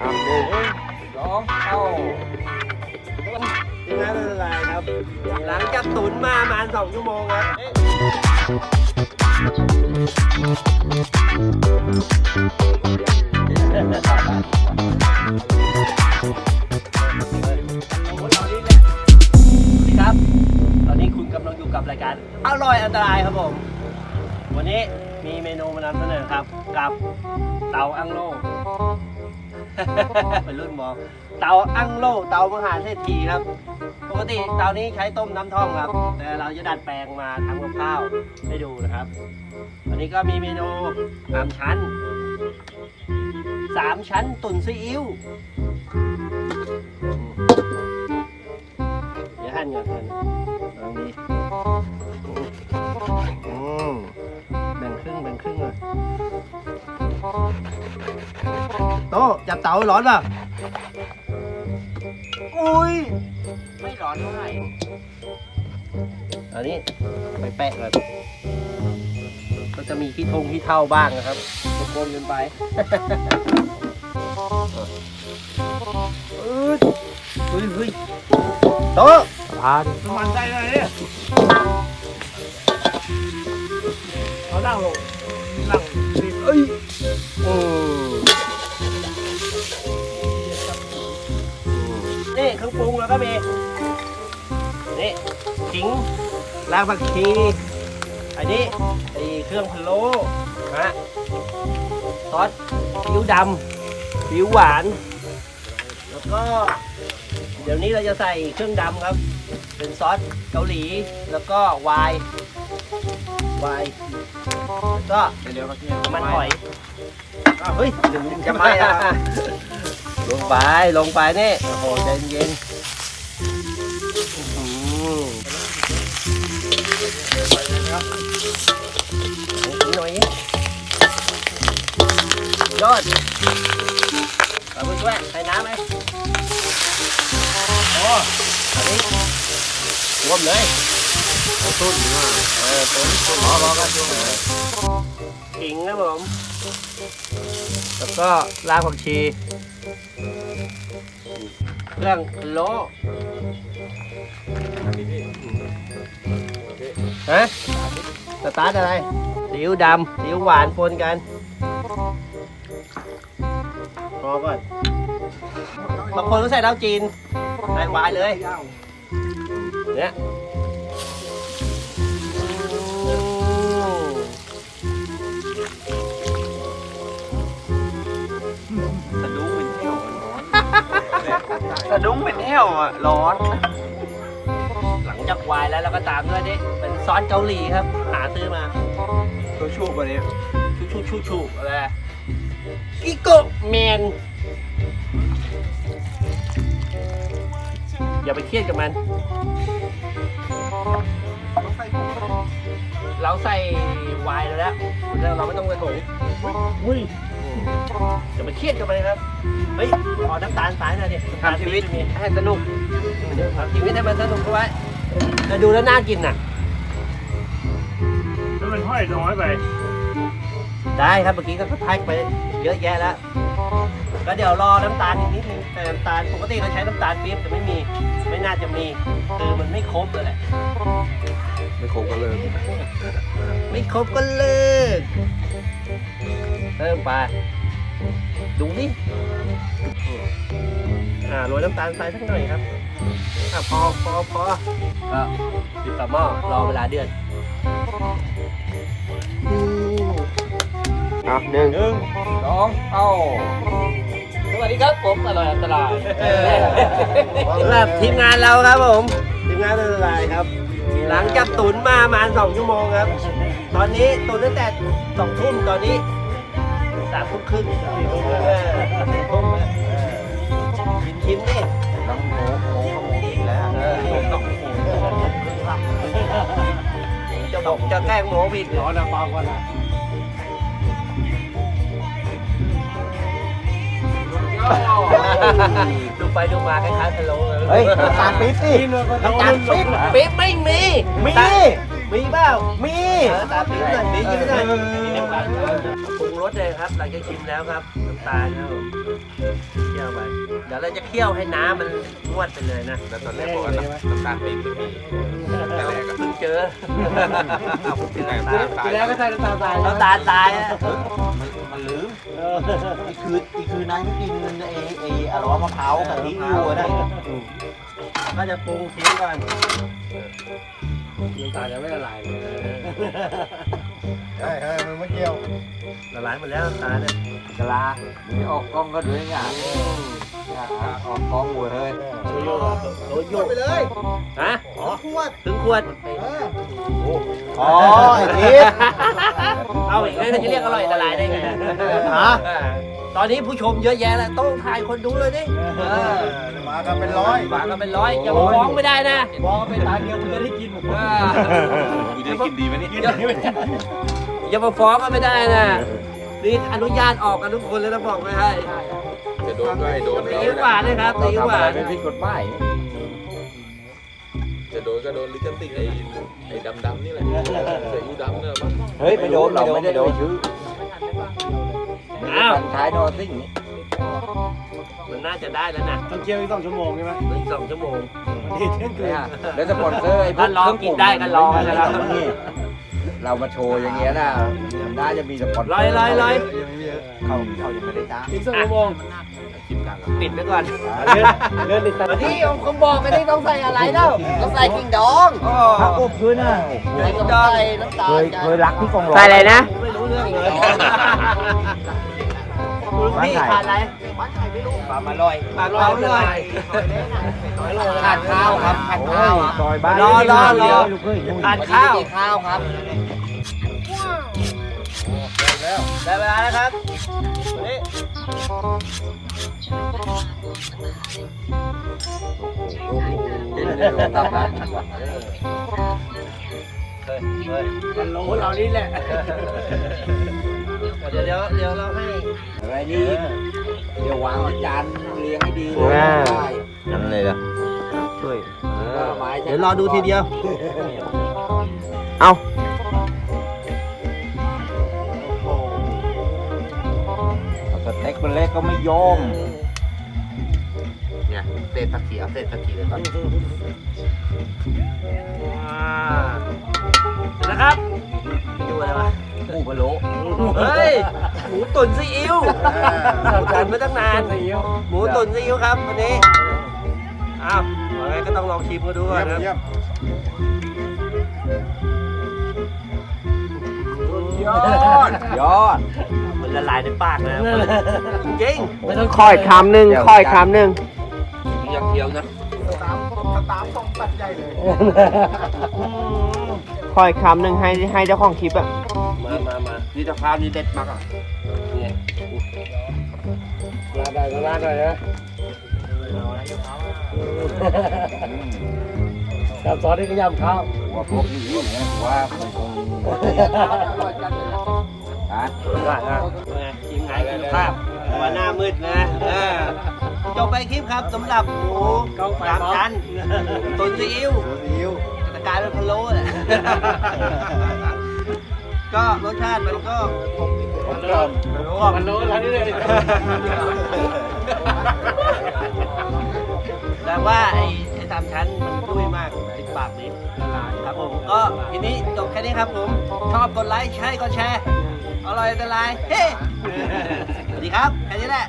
อะหนึ่งสองเข้ายังไงไม่เป็นไรครับ หลังจากตุนมาประมาณสองชั่วโมงครับครับ ตอนนี้คุณกำลังอยู่กับรายการอร่อยอันตรายครับผม วันนี้มีเมนูมานำเสนอครับ กับเตาอังโล เป็นรุ่นมอง เตาอั้งโล่เตามหาเศรษฐีครับ ปกติเตานี้ใช้ต้มน้ำท่อมครับ แต่เราจะดัดแปลงมาทำกับข้าวให้ดูนะครับวันนี้ก็มีเมนูสามชั้นสามชั้นตุ๋นซีอิ๊วเดี๋ยวหั่นก่อนหั่นลองดี โตะจับเตาร้อนป่ะอุ้ยไม่ร้อนเท่าไหร่ อันนี้ไปแปะก่อนก็จะมีขี้ทงขี้เท่าบ้างนะครับตะโกนกันไป เอ้ยเฮ้ยเฮ้ยโต๊ะพาดิน้ำมันใจเลยเนี่ยเขานั่งลงนั่งดิเอ้ย รากผักชีอันนี้ไอ้เครื่องพะโล้ฮะซอสซีอิ๊วดำซีอิ๊วหวาน แล้วก็ เดี๋ยวนี้เราจะใส่เครื่องดำครับ เป็นซอสเกาหลีแล้วก็ไวน์ไวน์แล้วก็เดี๋ยวเขาเนี่ยมันหอยอ้าวเฮ้ยถึงจะไหม้อะลงไปลงไปนี่โอ้โหเย็นเย็นอื้อหือ หน่อยยอดเอาไปช่วยใส่น้ำไหมโอ้อันนี้รวมเลยต้นมาเออต้นตุ้นรอรอกกันเออขิงนะผมแล้วก็รากผักชี เครื่องโล ฮะสตาร์ทอะไรซีอิ๊วดำซีอิ๊วหวานปนกันพอก่อนบางคนก็ใส่เหล้าจีนใส่หวานเลยเนี่ยอืมสะดุ้งเป็นเที่ยวร้อนสะดุ้งเป็นเที่ยวอะร้อน หลังจากวายแล้วเราก็ตามด้วยนี่เป็น ซอสเกาหลีครับ หาซื้อมาตัวชูบวันนี้ชูชูชูชูอะไรกิโกะแมนอย่าไปเครียดกับมัน เราใส่ไวน์แล้วแล้วเราไม่ต้องไปถงอุ้ยอย่าไปเครียดกับมันครับ เฮ้ย ขอน้ำตาลสายหน่อยดิน้ำตาลทำชีวิตมีให้สนุกทำชีวิตให้มันสนุกเข้าไว้แต่ดูแล้วน่ากินน่ะแล้วมันห้ อยน้อยไป ได้ครับเมื่อกี้ก็พักไปเยอะแยะแล้วก็เดี๋ยวรอน้ำตาลอีกนิดนึงแต่น้ำตาลปกติเราใช้น้ำตาลปี๊บแต่ไม่มี ไม่น่าจะมีคือมันไม่ครบเลยแหละไม่ครบกันเลยไม่ครบก็เลิกเพิ่มไปดูนี่อ่าโรยน้ำตาลทรายสักหน่อยครับอะพอพอพอก็ปิดฝาหม้อรอเวลาเดือด อืมอะหนึ่งหนึ่งสองเข้าสวัสดีครับผมอร่อยอันตรายสำหรับทีมงานเราครับผม ทีมงานอันตรายครับ หลังจากตุนมาประมาณสองชั่วโมงครับ ตอนนี้ตุนตั้งแต่สองทุ่มตอนนี้สามทุ่มครึ่งสี่ทุ่มแล้วเออสี่ทุ่มแล้วเออชิมชิมนี่น้ำโหโหขโมยอีกแล้วเออ จะบอกจะแกล้งหมูผิดร้อนนะเปล่าก่อนนะดูไปดูมาคล้ายๆพะโล้เลยเฮ้ยน้ำตาลปี๊บสิน้ำตาลปี๊บปี๊บไม่มี มี มีเปล่ามีเออตาปี๊บหน่อยปี๊บยิ้มหน่อยเออปรุงร สเลยครับ หลังจากชิมแล้วครับน้ำตาลครับผมเดี๋ยวเราจะเคี่ยวให้น้ำมันงวดไปเลยนะแล้วตอนแรกบอกว่าน้ำน้ำตาลปี๊บไม่มีแต่แรกอะเพิ่งเจอที่ไหนน้ำตาลตายทีแรกก็ใส่น้ำตาลทรายน้ำตาลตายอะมันมันลืมเอออีกคืนอีกคืนนั้นกินไอ้ไอ้อะไรวะมะพร้าวกะทิอยู่อะนะก็จะปรุงทิ้งก่อนน้ำตาลยังไม่ละลายเลย ใช่ใช่มันไม่เกี่ยวละลายหมดแล้วน้ำตาลเนี่ยกะลาไม่ออกกล้องก็ด้วยไงออกกล้องหมดเลยโชโย่โดนโยนไปเลยฮะอ๋อขวดถึงขวดอ๋อไอ้ทิศเอาอีกแล้วจะเรียกอร่อยละลายได้ไงฮะ ตอนนี้ผู้ชมเยอะแยะแล้วต้องถ่ายคนดูเลยดิมากันเป็นร้อยฝากกันเป็นร้อยอย่ามาฟ้องไม่ได้นะบอกไปตาเดียวคุณจะได้กินหมดอ่ากูจะกินดีไหมเนี่ยอย่าอย่ามาฟ้องกันไม่ได้นะนี่อนุญาตออกกันทุกคนเลยนะบอกไม่ให้จะโดนก็ให้โดนตีหวานนะครับตีหวานเป็นผิดกฎหมายจะโดนก็โดนลิขสิทธิ์ไอ้ไอ้ดำๆนี่แหละเสือยูดำเนี่ยมั้งเฮ้ยไม่โดนเราไม่ได้โดนชื่อ อ้าวขายนอซิ่งมันน่าจะได้แล้วนะต้องเคี่ยวอีกสองชั่วโมงใช่ไหมเหลืออีกสองชั่วโมงวันนี้เที่ยงคืนแล้วสปอนเซอร์ไอ้พวถ้ากลองกินได้ก็ลองนะครับ นี่เรามาโชว์อย่างเงี้ยนะน่าจะมีสปอนเซอร์ลอยลอยลอยเขาเขายังไม่ได้จ้างอีกสองชั่วโมงคลิปดังอะปิดไว้ก่อน เลื่อนเลื่อนติดตามวันนี้ผมบอกไม่ได้ต้องใส่อะไรแล้วต้องใส่กิ่งดองถ้าอบพื้นอะใส่ดองน้ำตาลเคยเคยรักที่กองร้ใส่อะไรนะ ไม่รู้เรื่องเลย คุณพี่ขาดอะไรปลามาลอยปากร้อนเลยขาดข้าวครับขาดข้าวซอยบ้านรอรอรอขาดข้าวข้าวครับได้เวลาแล้วครับวันนี้ เฮ้ยเฮ้ยมันโลเรานี่แหละเดี๋ยวเดี๋ยวเดี๋ยวเราให้อะไรนี่เดี๋ยววางจานเรียงให้ดีนั่นเลยล่ะช่วยเดี๋เดี๋ยยววรรออดูดูทีทีเดีเดียยววเอาสเต็กมันเล็กก็ไม่ยอม เนี่ยเศษผักชีเอาเศษผักชีเลยก่อนว้าเสร็จแล้วครับดูอะไรวะหมูพะโล้เฮ้ยหมูตุ๋นซีอิ๊วหมูตุ๋นมาตั้งนานซีอิ๊วหมูตุ๋นซีอิ๊วครับวันนี้อ้าวยังไงก็ต้องลองชิมกันดูก่อนนะครับยอดยอดมันละลายในปากนะจริงไม่ต้องค่อยคำหนึ่งค่อยคำหนึ่ง ยังเคี้ยวนะค่อยคำหนึ่งให้ให้เจ้าของคลิปอะมามามานี่ตะพร้าวนี่เด็ดมากอะเนี่ยลาได้ก็ลาได้นะกับซอสที่กระยำข้าวว่าพวกนี้เนี่ยว่ามันคงอะได้นะไงทีมงานคุณภาพหัวหน้ามืดนะเออ จบไปคลิปครับสำหรับหมูสามชั้นตุ๋นซีอิ๊วซิวจะกลายเป็นพะโล้แหละก็รสชาติมันก็มันโลมันโลแล้วนี่เลยแต่ว่าไอ้ไอ้สามชั้นมันดุ้ยมากติดปากนี้ครับผมก็ทีนี้จบแค่นี้ครับผม ชอบกดไลค์ใช่กดแชร์อร่อยแต่ไลน์เฮ้สวัสดีครับ แค่นี้แหละ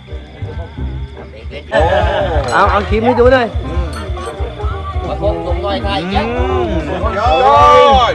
เอาเอาคลิปให้ดูหน่อยมาพบตรงหน่อยไทยแก๊ยอด